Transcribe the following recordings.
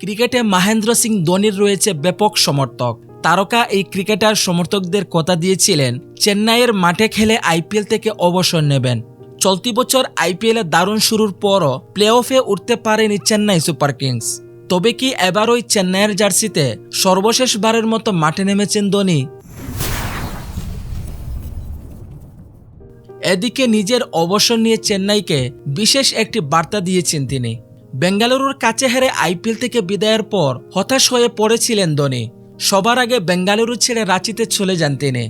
ক্রিকেটে মহেন্দ্র সিং ধোনির রয়েছে ব্যাপক সমর্থক। তারকা এই ক্রিকেটার সমর্থকদের কথা দিয়েছিলেন, চেন্নাইয়ের মাঠে খেলে আইপিএল থেকে অবসর নেবেন। চলতি বছর আইপিএলে দারুণ শুরুর পরও প্লে অফে উঠতে পারেনি চেন্নাই সুপার কিংস। তবে কি এবার ওই চেন্নাইয়ের জার্সিতে সর্বশেষবারের মতো মাঠে নেমেছেন ধোনি? এদিকে নিজের অবসর নিয়ে চেন্নাইকে বিশেষ একটি বার্তা দিয়েছেন তিনি। বেঙ্গালুরুর কাছে হেরে আইপিএল থেকে বিদায়ের পর হতাশ হয়ে পড়েছিলেন ধোনি। সবার আগে বেঙ্গালুরু ছেড়ে রাঁচিতে চলে যান তিনি।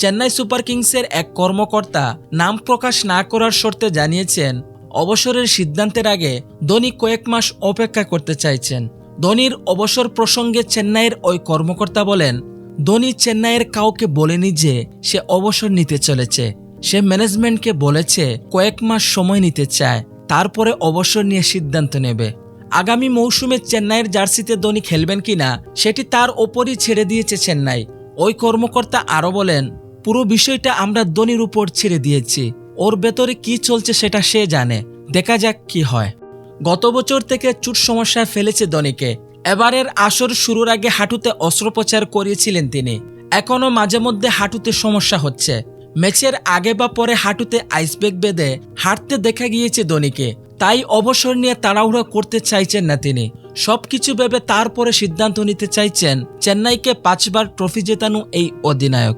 চেন্নাই সুপার কিংসের এক কর্মকর্তা নাম প্রকাশ না করার শর্তে জানিয়েছেন, অবসরের সিদ্ধান্তের আগে ধোনি কয়েক মাস অপেক্ষা করতে চাইছেন। ধোনির অবসর প্রসঙ্গে চেন্নাইয়ের ওই কর্মকর্তা বলেন, ধোনি চেন্নাইয়ের কাউকে বলেনি যে সে অবসর নিতে চলেছে। সে ম্যানেজমেন্টকে বলেছে কয়েক মাস সময় নিতে চায়। তারপরে অবসর নিয়ে সিদ্ধান্ত নেবে। আগামী মৌসুমে চেন্নাইয়ের জার্সিতে ধোনি খেলবেন কিনা, সেটি তার ওপরই ছেড়ে দিয়েছে চেন্নাই। ওই কর্মকর্তা আরও বলেন, পুরো বিষয়টা আমরা ধোনির উপর ছেড়ে দিয়েছি। ওর ভেতরে কি চলছে সেটা সে জানে। দেখা যাক কি হয়। গত বছর থেকে চুট সমস্যায় ফেলেছে ধোনিকে। এবারের আসর শুরুর আগে হাঁটুতে অস্ত্রোপচার করিয়েছিলেন তিনি। এখনও মাঝে মধ্যে হাঁটুতে সমস্যা হচ্ছে। ম্যাচের আগে বা পরে হাঁটুতে আইসব্যাগ বেঁধে হাঁটতে দেখা গিয়েছে ধোনিকে। তাই অবসর নিয়ে তাড়াহুড়া করতে চাইছেন না তিনি সবকিছু ভেবে তারপরে সিদ্ধান্ত নিতে চাইছেন চেন্নাইকে পাঁচবার ট্রফি জেতানো এই অধিনায়ক।